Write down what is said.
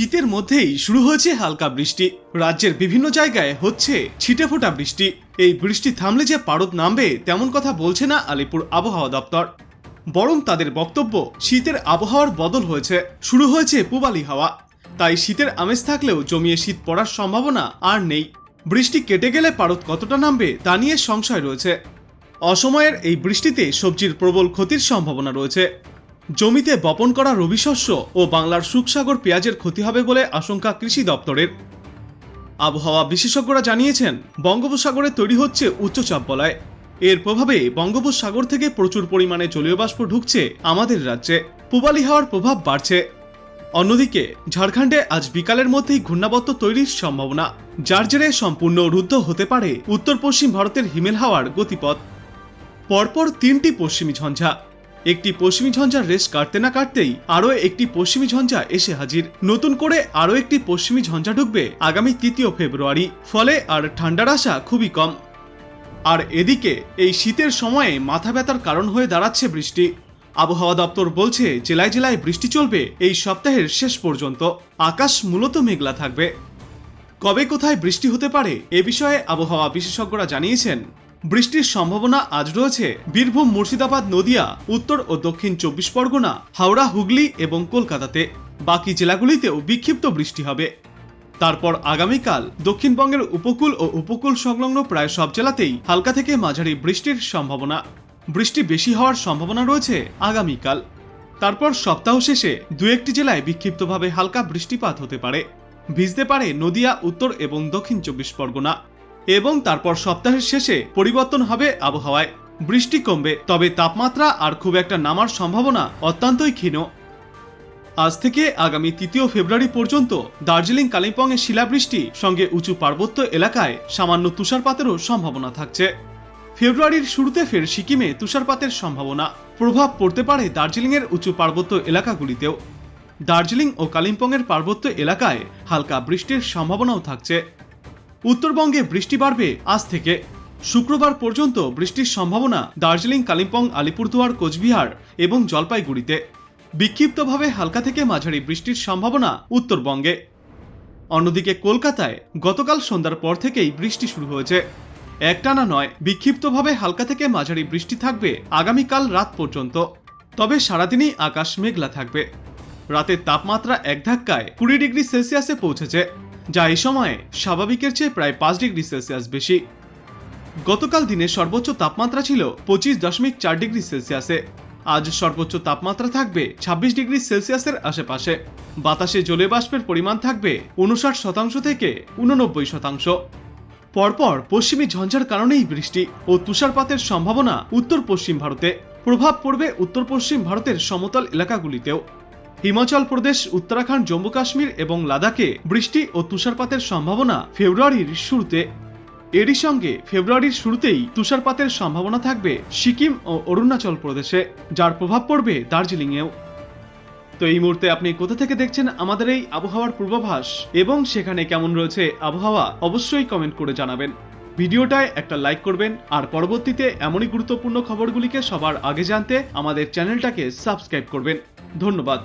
শীতের মধ্যেই শুরু হয়েছে হালকা বৃষ্টি। রাজ্যের বিভিন্ন জায়গায় হচ্ছে ছিটেফোঁটা বৃষ্টি। এই বৃষ্টি থামলে যে পারদ নামবে, তেমন কথা বলছে না আলিপুর আবহাওয়া দপ্তর। বরং তাদের বক্তব্য, শীতের আবহাওয়ার বদল হয়েছে। শুরু হয়েছে পূবালি হাওয়া। তাই শীতের আমেজ থাকলেও জমিয়ে শীত পড়ার সম্ভাবনা আর নেই। বৃষ্টি কেটে গেলে পারদ কতটা নামবে, তা নিয়ে সংশয় রয়েছে। অসময়ের এই বৃষ্টিতে সবজির প্রবল ক্ষতির সম্ভাবনা রয়েছে। জমিতে বপন করা রবি শস্য ও বাংলার সুখসাগর পেঁয়াজের ক্ষতি হবে বলে আশঙ্কা কৃষি দপ্তরের। আবহাওয়া বিশেষজ্ঞরা জানিয়েছেন, বঙ্গোপসাগরে তৈরি হচ্ছে উচ্চচাপ বলয় এর প্রভাবে বঙ্গোপসাগর থেকে প্রচুর পরিমাণে জলীয় বাষ্প ঢুকছে আমাদের রাজ্যে। পূবালি হাওয়ার প্রভাব বাড়ছে। অন্যদিকে, ঝাড়খণ্ডে আজ বিকালের মধ্যেই ঘূর্ণাবর্ত তৈরির সম্ভাবনা, যার জেরে সম্পূর্ণ রুদ্ধ হতে পারে উত্তর পশ্চিম ভারতের হিমেল হাওয়ার গতিপথ। পরপর তিনটি পশ্চিমী ঝঞ্ঝা। একটি পশ্চিমী ঝঞ্ঝার রেস কাটতে না কাটতেই আরও একটি পশ্চিমী ঝঞ্ঝা এসে হাজির। নতুন করে আরও একটি পশ্চিমী ঝঞ্ঝা ঢুকবে আগামী তৃতীয় ফেব্রুয়ারি। ফলে আর ঠান্ডার আশা খুবই কম। আর এদিকে এই শীতের সময়ে মাথা ব্যথার কারণ হয়ে দাঁড়াচ্ছে বৃষ্টি। আবহাওয়া দপ্তর বলছে, জেলায় জেলায় বৃষ্টি চলবে এই সপ্তাহের শেষ পর্যন্ত। আকাশ মূলত মেঘলা থাকবে। কবে কোথায় বৃষ্টি হতে পারে এ বিষয়ে আবহাওয়া বিশেষজ্ঞরা জানিয়েছেন। বৃষ্টির সম্ভাবনা আজ রয়েছে। বীরভূম, মুর্শিদাবাদ, নদিয়া, উত্তর ও দক্ষিণ চব্বিশ পরগনা, হাওড়া, হুগলি এবং কলকাতাতে। বাকি জেলাগুলিতেও বিক্ষিপ্ত বৃষ্টি হবে। তারপর আগামীকাল দক্ষিণবঙ্গের উপকূল ও উপকূল সংলগ্ন প্রায় সব জেলাতেই হালকা থেকে মাঝারি বৃষ্টির সম্ভাবনা। বৃষ্টি বেশি হওয়ার সম্ভাবনা রয়েছে আগামীকাল। তারপর সপ্তাহ শেষে দু একটি জেলায় বিক্ষিপ্তভাবে হালকা বৃষ্টিপাত হতে পারে। ভিজতে পারে নদিয়া, উত্তর এবং দক্ষিণ চব্বিশ পরগনা। এবং তারপর সপ্তাহের শেষে পরিবর্তন হবে আবহাওয়ায়। বৃষ্টি কমবে, তবে তাপমাত্রা আর খুব একটা নামার সম্ভাবনা অত্যন্তই ক্ষীণ। আজ থেকে আগামী তৃতীয় ফেব্রুয়ারি পর্যন্ত দার্জিলিং, কালিম্পংয়ে শিলাবৃষ্টি সঙ্গে উঁচু পার্বত্য এলাকায় সামান্য তুষারপাতেরও সম্ভাবনা থাকছে। ফেব্রুয়ারির শুরুতে ফের সিকিমে তুষারপাতের সম্ভাবনা প্রভাব পড়তে পারে দার্জিলিংয়ের উঁচু পার্বত্য এলাকাগুলিতেও। দার্জিলিং ও কালিম্পংয়ের পার্বত্য এলাকায় হালকা বৃষ্টির সম্ভাবনাও থাকছে। উত্তরবঙ্গে বৃষ্টি বাড়বে আজ থেকে। শুক্রবার পর্যন্ত বৃষ্টির সম্ভাবনা দার্জিলিং, কালিম্পং, আলিপুরদুয়ার, কোচবিহার এবং জলপাইগুড়িতে। বিক্ষিপ্তভাবে হালকা থেকে মাঝারি বৃষ্টির সম্ভাবনা উত্তরবঙ্গে। অন্যদিকে কলকাতায় গতকাল সন্ধ্যার পর থেকেই বৃষ্টি শুরু হয়েছে। একটানা নয়, বিক্ষিপ্তভাবে হালকা থেকে মাঝারি বৃষ্টি থাকবে আগামীকাল রাত পর্যন্ত। তবে সারাদিনই আকাশ মেঘলা থাকবে। রাতের তাপমাত্রা এক ধাক্কায় কুড়ি ডিগ্রি সেলসিয়াসে পৌঁছেছে। যা এই সময়ে স্বাভাবিকের চেয়ে প্রায় পাঁচ ডিগ্রি সেলসিয়াস বেশি। গতকাল দিনে সর্বোচ্চ তাপমাত্রা ছিল পঁচিশ দশমিক চার ডিগ্রি সেলসিয়াসে। আজ সর্বোচ্চ তাপমাত্রা থাকবে ছাব্বিশ ডিগ্রি সেলসিয়াসের আশেপাশে। বাতাসে জলীয় বাষ্পের পরিমাণ থাকবে উনষাট শতাংশ থেকে উননব্বই শতাংশ। পরপর পশ্চিমী ঝঞ্ঝার কারণেই বৃষ্টি ও তুষারপাতের সম্ভাবনা উত্তর পশ্চিম ভারতে। প্রভাব পড়বে উত্তর পশ্চিম ভারতের সমতল এলাকাগুলিতেও। হিমাচল প্রদেশ, উত্তরাখণ্ড, জম্মু কাশ্মীর এবং লাদাখে বৃষ্টি ও তুষারপাতের সম্ভাবনা ফেব্রুয়ারির শুরুতে। এরই সঙ্গে ফেব্রুয়ারির শুরুতেই তুষারপাতের সম্ভাবনা থাকবে সিকিম ও অরুণাচল প্রদেশে, যার প্রভাব পড়বে দার্জিলিংয়েও। তো এই মুহূর্তে আপনি কোথা থেকে দেখছেন আমাদের এই আবহাওয়ার পূর্বাভাস এবং সেখানে কেমন রয়েছে আবহাওয়া, অবশ্যই কমেন্ট করে জানাবেন। ভিডিওটায় একটা লাইক করবেন আর পরবর্তীতে এমনই গুরুত্বপূর্ণ খবরগুলিকে সবার আগে জানতে আমাদের চ্যানেলটাকে সাবস্ক্রাইব করবেন। ধন্যবাদ।